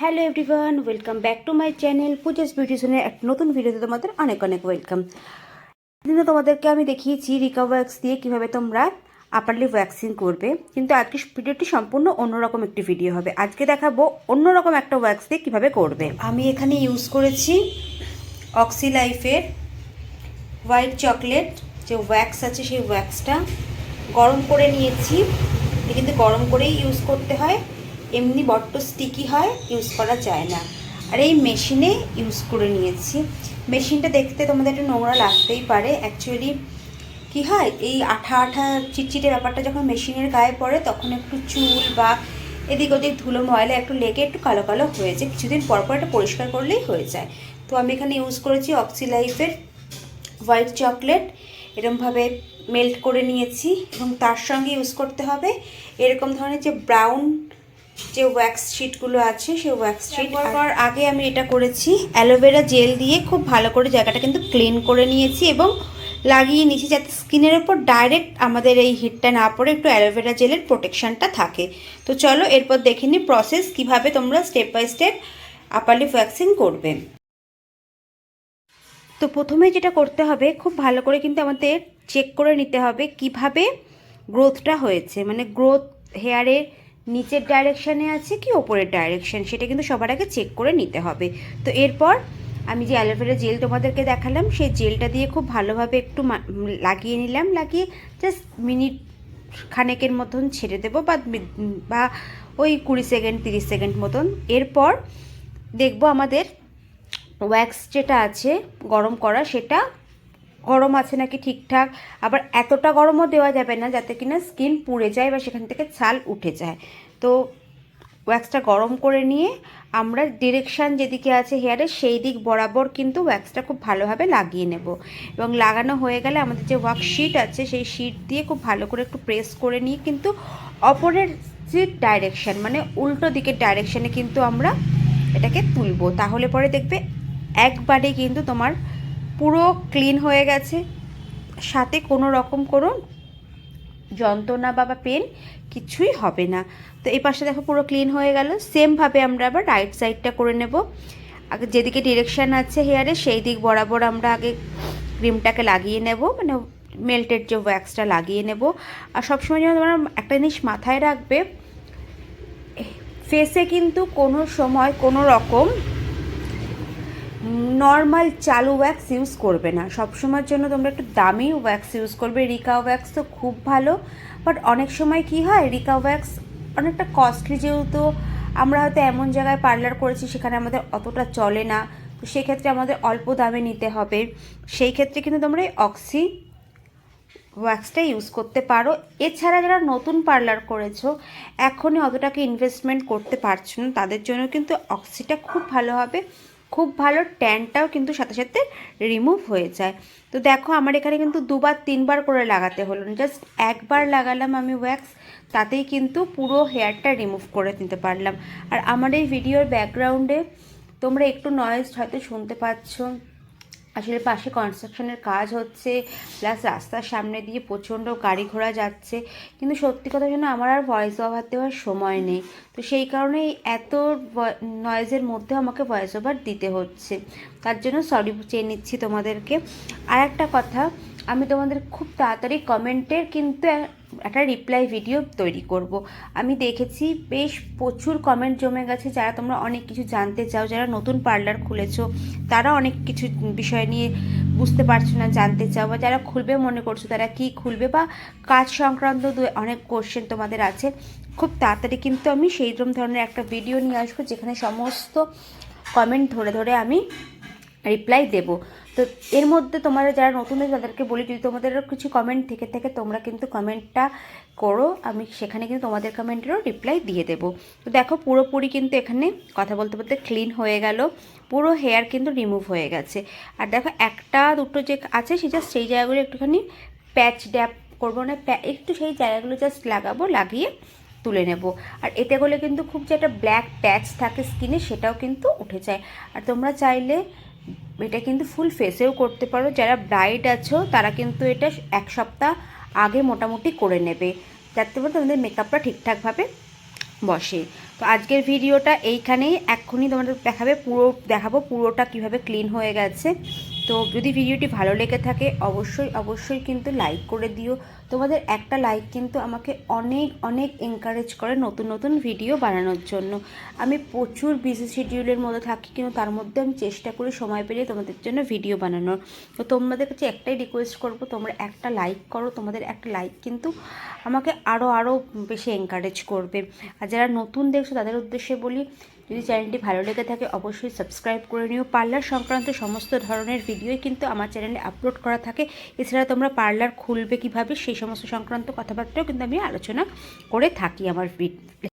Hello everyone, welcome back to my channel Pooja's বিউটিশনের এক নতুন ভিডিওতে তোমাদের অনেক অনেক ওয়েলকাম। দিনে তোমাদেরকে আমি দেখিয়েছি রিকা ওয়্যাক্স দিয়ে কীভাবে তোমরা আপারলি ওয়্যাক্সিং করবে। কিন্তু আজকে ভিডিওটি সম্পূর্ণ অন্যরকম একটি ভিডিও হবে। আজকে দেখাবো অন্যরকম একটা ওয়্যাক্স দিয়ে কীভাবে করবে। আমি এখানে ইউজ করেছি অক্সি লাইফের হোয়াইট চকলেট যে ওয়্যাক্স আছে সেই ওয়্যাক্সটা গরম করে নিয়েছি। কিন্তু গরম করেই ইউজ করতে হয়। এমনি বড্ড স্টিকি হয় ইউজ করা যায় না। আর এই মেশিনে ইউজ করে নিয়েছি। মেশিনটা দেখতে তোমাদের একটু নোংরা লাগতেই পারে। অ্যাকচুয়ালি কি হয়, এই আঠা আঠা চিটচিটে ব্যাপারটা যখন মেশিনের গায়ে পড়ে, তখন একটু চুল বা এদিক ওদিক ধুলো, ময়লা একটু লেগে একটু কালো কালো হয়ে যায়। কিছুদিন পর পর এটা পরিষ্কার করলেই হয়ে যায়। তো আমি এখানে ইউজ করেছি অক্সিলাইফের হোয়াইট চকলেট এরমভাবে মেল্ট করে নিয়েছি এবং তার সঙ্গে ইউজ করতে হবে। এরকম ধরনের যে ব্রাউন যে ওয়্যাক্স শিটগুলো আছে সেই ওয়্যাক্স শিট পর আগে আমি এটা করেছি। অ্যালোভেরা জেল দিয়ে খুব ভালো করে জায়গাটা কিন্তু ক্লিন করে নিয়েছি এবং লাগিয়ে নিয়েছি যাতে স্কিনের ওপর ডাইরেক্ট আমাদের এই হিটটা না পড়ে একটু অ্যালোভেরা জেলের প্রোটেকশনটা থাকে। তো চলো এরপর দেখে নিই প্রসেস কীভাবে তোমরা step by step properly waxing করবে। তো প্রথমে যেটা করতে হবে খুব ভালো করে কিন্তু আমাদের চেক করে নিতে হবে কীভাবে গ্রোথটা হয়েছে। মানে গ্রোথ হেয়ারের নিচের ডাইরেকশানে আছে কি ওপরের ডাইরেকশান সেটা কিন্তু সবার আগে চেক করে নিতে হবে। তো এরপর আমি যে অ্যালোভেরা জেল তোমাদেরকে দেখালাম, সেই জেলটা দিয়ে খুব ভালোভাবে একটু লাগিয়ে নিলাম। লাগিয়ে জাস্ট মিনিট খানেকের মতন ছেড়ে দেবো বা বা ওই কুড়ি সেকেন্ড তিরিশ সেকেন্ড মতন। এরপর দেখব আমাদের ওয়্যাক্স যেটা আছে, গরম করা, সেটা গরম আছে নাকি ঠিকঠাক? আবার এতটা গরমও দেওয়া যাবে না যাতে কিনা স্কিন পুড়ে যায় বা সেখান থেকে ছাল উঠে যায়। তো ওয়্যাক্সটা গরম করে নিয়ে আমরা ডিরেকশান যেদিকে আছে হেয়ারে সেই দিক বরাবর কিন্তু ওয়্যাক্সটা খুব ভালোভাবে লাগিয়ে নেব। এবং লাগানো হয়ে গেলে আমাদের যে ওয়ার্ক শিট আছে সেই শিট দিয়ে খুব ভালো করে একটু প্রেস করে নিয়ে কিন্তু অপরের যে ডাইরেকশান মানে উল্টো দিকের ডাইরেকশানে কিন্তু আমরা এটাকে তুলব। তাহলে পরে দেখবে একবারে কিন্তু তোমার পুরো ক্লিন হয়ে গেছে। সাথে কোনো রকম কোনো যন্ত্রণা বা পেন কিছুই হবে না। তো এই পাশে দেখো পুরো ক্লিন হয়ে গেল। সেমভাবে আমরা আবার রাইট সাইডটা করে নেব। আগে যেদিকে ডিরেকশান আছে হেয়ারে সেই দিক বরাবর আমরা আগে ক্রিমটাকে লাগিয়ে নেব। মানে মেল্টেড যে ওয়্যাক্সটা লাগিয়ে নেব। আর সবসময় যেন তোমরা একটা জিনিস মাথায় রাখবে ফেসে কিন্তু কোনো সময় কোনো রকম নর্মাল চালু ওয়্যাক্স ইউজ করবে না। সবসময়ের জন্য তোমরা একটু দামি ওয়্যাক্স ইউজ করবে। রিকা ওয়্যাক্স তো খুব ভালো বাট অনেক সময় কি হয় রিকা ওয়্যাক্স অনেকটা কস্টলি যেহেতু আমরা হয়তো এমন জায়গায় পার্লার করেছি সেখানে আমাদের অতটা চলে না, তো সেক্ষেত্রে আমাদের অল্প দামে নিতে হবে। সেই ক্ষেত্রে কিন্তু তোমরা এই অক্সি ওয়্যাক্সটা ইউজ করতে পারো। এছাড়া যারা নতুন পার্লার করেছ, এখনই অতটাকে ইনভেস্টমেন্ট করতে পারছ না, তাদের জন্য কিন্তু অক্সিটা খুব ভালো হবে। খুব ভালো ট্যানটাও কিন্তু সাথে সাথে রিমুভ হয়ে যায়। তো দেখো আমার এখানে কিন্তু দুবার, তিনবার করে লাগাতে হলো। না জাস্ট একবার লাগালাম আমি ওয়্যাক্স তাতেই কিন্তু পুরো হেয়ারটা রিমুভ করে নিতে পারলাম। আর আমার এই ভিডিওর ব্যাকগ্রাউন্ডে তোমরা একটু নয়েজ হয়তো শুনতে পাচ্ছ। আসলে পাশে কনস্ট্রাকশনের কাজ হচ্ছে প্লাস রাস্তার সামনে দিয়ে প্রচণ্ড গাড়ি ঘোড়া যাচ্ছে। কিন্তু সত্যি কথা যেন আমার আর ভয়েস ওভার দেওয়ার সময় নেই। তো সেই কারণে এত নয়েজের মধ্যে আমাকে ভয়েস ওভার দিতে হচ্ছে। তার জন্য সরি চেয়ে নিচ্ছি তোমাদেরকে। আর একটা কথা, আমি তোমাদের খুব তাড়াতাড়ি কমেন্টের কিন্তু একটা রিপ্লাই ভিডিও তৈরি করব। আমি দেখেছি বেশ প্রচুর কমেন্ট জমে গেছে, যারা তোমরা অনেক কিছু জানতে চাও, যারা নতুন পার্লার খুলেছো, তারা অনেক কিছু বিষয় নিয়ে বুঝতে পারছ না, জানতে চাও, বা যারা খুলবে মনে করছ তারা কি খুলবে, বা কাজ সংক্রান্ত অনেক কোশ্চেন তোমাদের আছে খুব তাড়াতাড়ি কিন্তু আমি সেই রকম ধরনের একটা ভিডিও নিয়ে আসব, যেখানে সমস্ত কমেন্ট ধরে ধরে আমি রিপ্লাই দেবো তো এর মধ্যে তোমরা যারা নতুন তাদেরকে বলি, যদি তোমাদের কিছু কমেন্ট থেকে থেকে, তোমরা কিন্তু কমেন্টটা করো। আমি সেখানে কিন্তু তোমাদের কমেন্টেরও রিপ্লাই দিয়ে দেবো। তো দেখো, পুরোপুরি কিন্তু এখানে কথা বলতে বলতে ক্লিন হয়ে গেল। পুরো হেয়ার কিন্তু রিমুভ হয়ে গেছে। আর দেখো, একটা, দুটো যে আছে, সে জাস্ট সেই জায়গাগুলো একটুখানি প্যাচ ড্যাপ করব না একটু সেই জায়গাগুলো জাস্ট লাগাবো, লাগিয়ে তুলে নেব। আর এতে করলে কিন্তু খুব যে একটা ব্ল্যাক প্যাচ থাকে স্কিনে সেটাও কিন্তু উঠে যায়। আর তোমরা চাইলে এটা কিন্তু ফুল ফেসেও করতে পারো। যারা ব্রাইট আছো, তারা কিন্তু এটা এক সপ্তাহ আগে মোটামুটি করে নেবে। যাতে করে তোমাদের মেকআপটা ঠিকঠাকভাবে বসে। তো আজকের ভিডিওটা এইখানেই। এক্ষুনি তোমাদের দেখাবে পুরো, দেখাবো পুরোটা কীভাবে ক্লিন হয়ে গেছে। তো যদি ভিডিওটি ভালো লেগে থাকে, অবশ্যই অবশ্যই কিন্তু লাইক করে দিও। তোমাদের একটা লাইক কিন্তু আমাকে অনেক অনেক এনকারেজ করে নতুন নতুন ভিডিও বানানোর জন্য। আমি প্রচুর বিজি শিডিউলের মধ্যে থাকি, কিন্তু তার মধ্যে আমি চেষ্টা করি সময় পেলে তোমাদের জন্য ভিডিও বানানোর। তো তোমাদের কাছে একটাই রিকোয়েস্ট করব, তোমরা একটা লাইক করো, তোমাদের একটা লাইক কিন্তু আমাকে আরও আরও বেশি এনকারেজ করবে। আর যারা নতুন দেখছ, তাদের উদ্দেশ্যে বলি যদি চ্যানেলটি ভালো লেগে থাকে, অবশ্যই সাবস্ক্রাইব করে নিও। পার্লার সংক্রান্ত সমস্ত ধরনের ভিডিওই কিন্তু আমার চ্যানেলে আপলোড করা থাকে। এছাড়া তোমরা পার্লার খুলবে কীভাবে, সেই সমস্ত সংক্রান্ত কথাবার্তাও কিন্তু আমি আলোচনা করে থাকি আমার